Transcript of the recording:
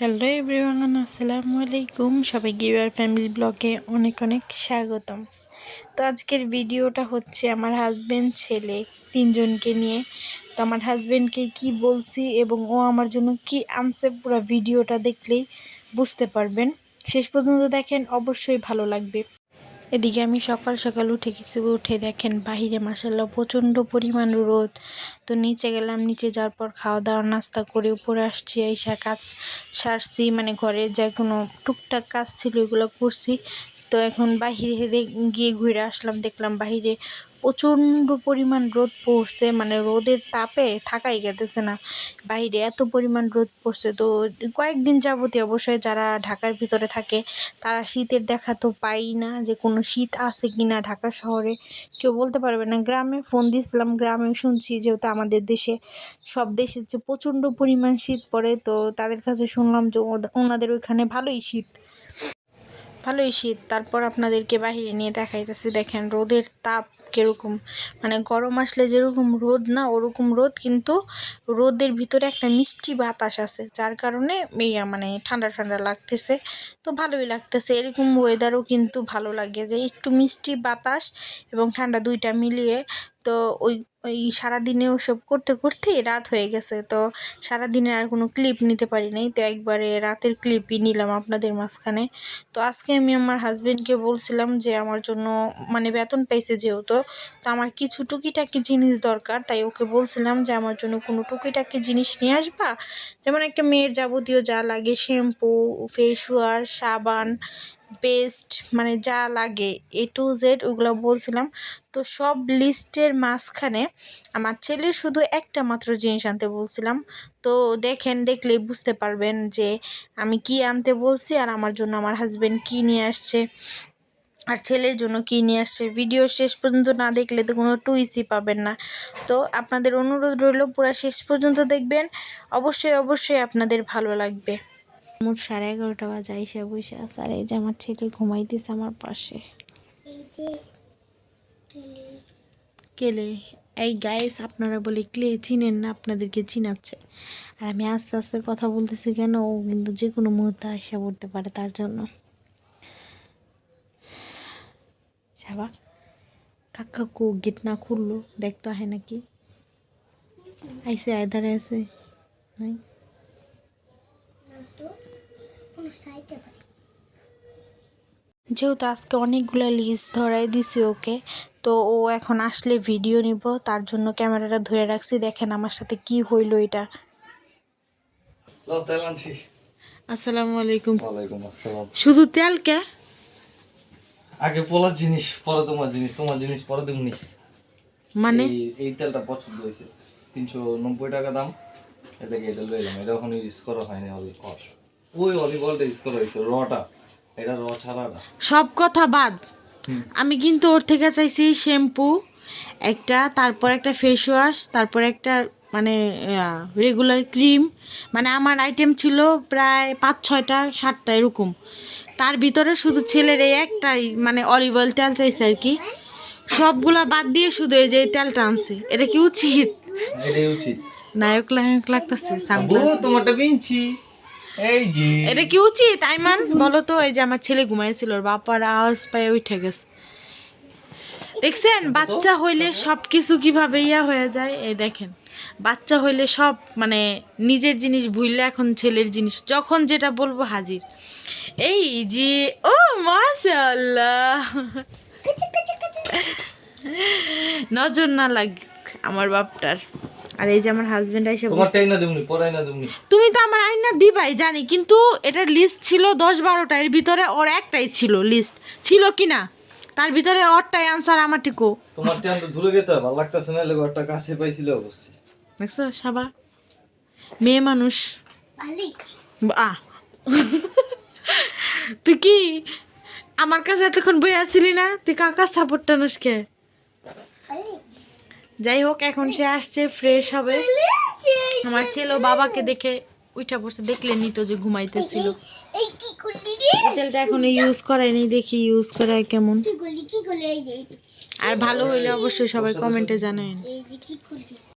Hello everyone আসসালামু আলাইকুম। সবাই গিভার ফ্যামিলি ব্লগে অনেক অনেক স্বাগতম। তো আজকের ভিডিওটা হচ্ছে আমার হাজব্যান্ড ছেলে তিনজনকে নিয়ে। তো আমার হাজব্যান্ডকে কি বলছি এবং ও আমার জন্য কি আনছে পুরো ভিডিওটা দেখলেই বুঝতে পারবেন। শেষ পর্যন্ত দেখেন, অবশ্যই ভালো লাগবে। এদিকে আমি সকাল সকাল উঠে কিছু উঠে দেখেন বাহিরে মাসাল্লাহ প্রচণ্ড পরিমাণ রোদ। তো নিচে গেলাম, নিচে যাওয়ার পর খাওয়া দাওয়া নাস্তা করে উপরে আসছি এইসা কাজ সারছি মানে ঘরে যে কোনো টুকটাক কাজ ছিল এগুলো করছি। তো এখন বাহিরে গিয়ে ঘুরে আসলাম, দেখলাম বাহিরে প্রচণ্ড পরিমাণ রোদ পড়ছে মানে রোদের তাপে থাকাই গেতেছে না। বাইরে এত পরিমাণ রোদ পড়ছে, তো কয়েকদিন যাবতীয় অবশ্যই যারা ঢাকার ভিতরে থাকে, তারা শীতের দেখা তো পাই না যে কোনো শীত আছে কি না ঢাকা শহরে। কেউ বলতে পারবে না, গ্রামে ফোন দিয়েছিলাম গ্রামে শুনছি যেহেতু আমাদের দেশে, সব দেশে যে প্রচণ্ড পরিমাণ শীত পড়ে, তো তাদের কাছে শুনলাম যে ওনাদের ওইখানে ভালোই শীত। ভালোই শীত। তারপর আপনাদেরকে বাহিরে নিয়ে দেখাইতেছি, দেখেন রোদের তাপ কীরকম। মানে গরম আসলে যেরকম রোদ না, ওরকম রোদ, কিন্তু রোদের ভিতরে একটা মিষ্টি বাতাস আছে, যার কারণে ইয়া মানে ঠান্ডা ঠান্ডা লাগতেছে। তো ভালোই লাগতেছে। এরকম ওয়েদারও কিন্তু ভালো লাগে যে একটু মিষ্টি বাতাস এবং ঠান্ডা দুইটা মিলিয়ে তো ওই ওই সারাদিনে ওসব করতে করতেই রাত হয়ে গেছে। তো সারাদিনে আর কোনো ক্লিপ নিতে পারি নাই। তো একবারে রাতের ক্লিপই নিলাম আপনাদের মাঝখানে। তো আজকে আমি আমার হাজবেন্ডকে বলছিলাম যে আমার জন্য মানে বেতন পাইছে যেহেতু, তো আমার কিছু টুকিটাকি জিনিস দরকার। তাই ওকে বলছিলাম যে আমার জন্য কোনো টুকিটাকি জিনিস নিয়ে আসবা? যেমন একটা মেয়ের যাবতীয় যা লাগে শ্যাম্পু ফেস ওয়াশ সাবান পেস্ট মানে যা লাগে এ টু জেড ওগুলো বলছিলাম। তো সব লিস্টের মাঝখানে আমার ছেলের শুধু একটা মাত্র জিনিস আনতে বলছিলাম। তো দেখেন দেখলেই বুঝতে পারবেন যে আমি কি আনতে বলছি আর আমার জন্য আমার হাজব্যান্ড কি নিয়ে আসছে। আর ছেলের জন্য কী নিয়ে আসছে। ভিডিও শেষ পর্যন্ত না দেখলে তো কোনো টুইসই পাবেন না। তো আপনাদের অনুরোধ রইল, পুরো শেষ পর্যন্ত দেখবেন। অবশ্যই অবশ্যই আপনাদের ভালো লাগবে। মোট সাড়ে এগারোটা বাজে আইসা বসে আছে। আর এই যে আমার ছেলে ঘুমাইতেছে আমার পাশে। কেলে কেলে? এই গাইস আপনারা বলে ক্লে চিনেন না আপনাদেরকে চিনাচ্ছে। আর আমি আস্তে আস্তে কথা বলতেছি কেন ও কিন্তু যে কোনো মুহূর্তে আসা পড়তে পারে তার জন্য। সাবা কাকা কো গেট না খুললো দেখতে হয় নাকি? আইসে আয়দারে আছে। নাই না তো কোনো সাইতে পারে যেহেতু আজকে অনেকগুলো লিস্ট ধরাই দিছি ওকে তো ও এখন আসলে ভিডিও নিব তার জন্য ক্যামেরাটা ধরে রাখছি। দেখেন আমার সাথে কি হইল এটা। আসসালামু আলাইকুম। ওয়ালাইকুম আসসালাম। শুধু তেল কে? আগে পোলার জিনিস পরে তোমার জিনিস তোমার জিনিস পরে দিমনি মানে? এই তেলটা পছন্দ হয়েছে। তিনশো নব্বই টাকা দাম। এটা লয়ে এলাম। এটা এখন ইউজ করা হয়নি ওই হয়েছে রটা। এটা র ছাড়াটা সব কথা বাদ। আমি কিন্তু ওর থেকে চাইছি শ্যাম্পু একটা তারপর একটা ফেস ওয়াশ তারপর একটা মানে রেগুলার ক্রিম মানে আমার আইটেম ছিল প্রায় পাঁচ ছয়টা সাতটা এরকম। তার ভিতরে শুধু ছেলের এই একটাই মানে অলিভ অয়েল তেল চাইছে আর কি। সবগুলা বাদ দিয়ে শুধু এই যে এই তেলটা আনছে। এটা কি উচিত? উচিত। নায়ক নায়ক লাগতেছে তোমারটা কিনছি এই যে। এটা কি উচিত আইমান? বলো তো এই যে আমার ছেলে ঘুমাইছিল ওর বাপার আওয়াজ পায়ে উঠে গেছে। দেখছেন বাচ্চা হইলে সব কিছু কীভাবে ইয়া হয়ে যায়? এই দেখেন বাচ্চা হইলে সব মানে নিজের জিনিস ভুললে এখন ছেলের জিনিস যখন যেটা বলব হাজির। এই যে ও মাশাআল্লাহ। নজর না লাগ আমার বাপটার। আর এই যে আমার হাজবেন্ড এসে তোমার চাই না দিমনি পরাই না দিমনি তুমি তো আমার আইনা দিবাই জানি কিন্তু এটার লিস্ট ছিল দশ বারোটা এর ভিতরে ওর একটাই ছিল লিস্ট ছিল কি না তার ভিতরে ওরটাই আনসার আমার টিকো। তোমার টাইম তো দূরে গেতে ভালো লাগতেছে না লেগে একটা কাছে পাইছিল অবশ্যই। দেখছ সাবা? মেয়ে মানুষ। আ তুই কি আমার কাছে এতক্ষণ বই আসছিলি না? তুই কাকা সাপোর্ট টানুসকে ভালোই যাই হোক এখন সে আসছে ফ্রেশ হবে। আমার ছেলে বাবাকে দেখে উঠা পড়ছে দেখলে নিত যে ঘুমাইতেছিল। তেলটা এখন ইউজ করায়নি দেখি ইউজ করায় কেমন। আর ভালো হইলে অবশ্যই সবাই কমেন্টে জানাবেন এই যে কি করলি?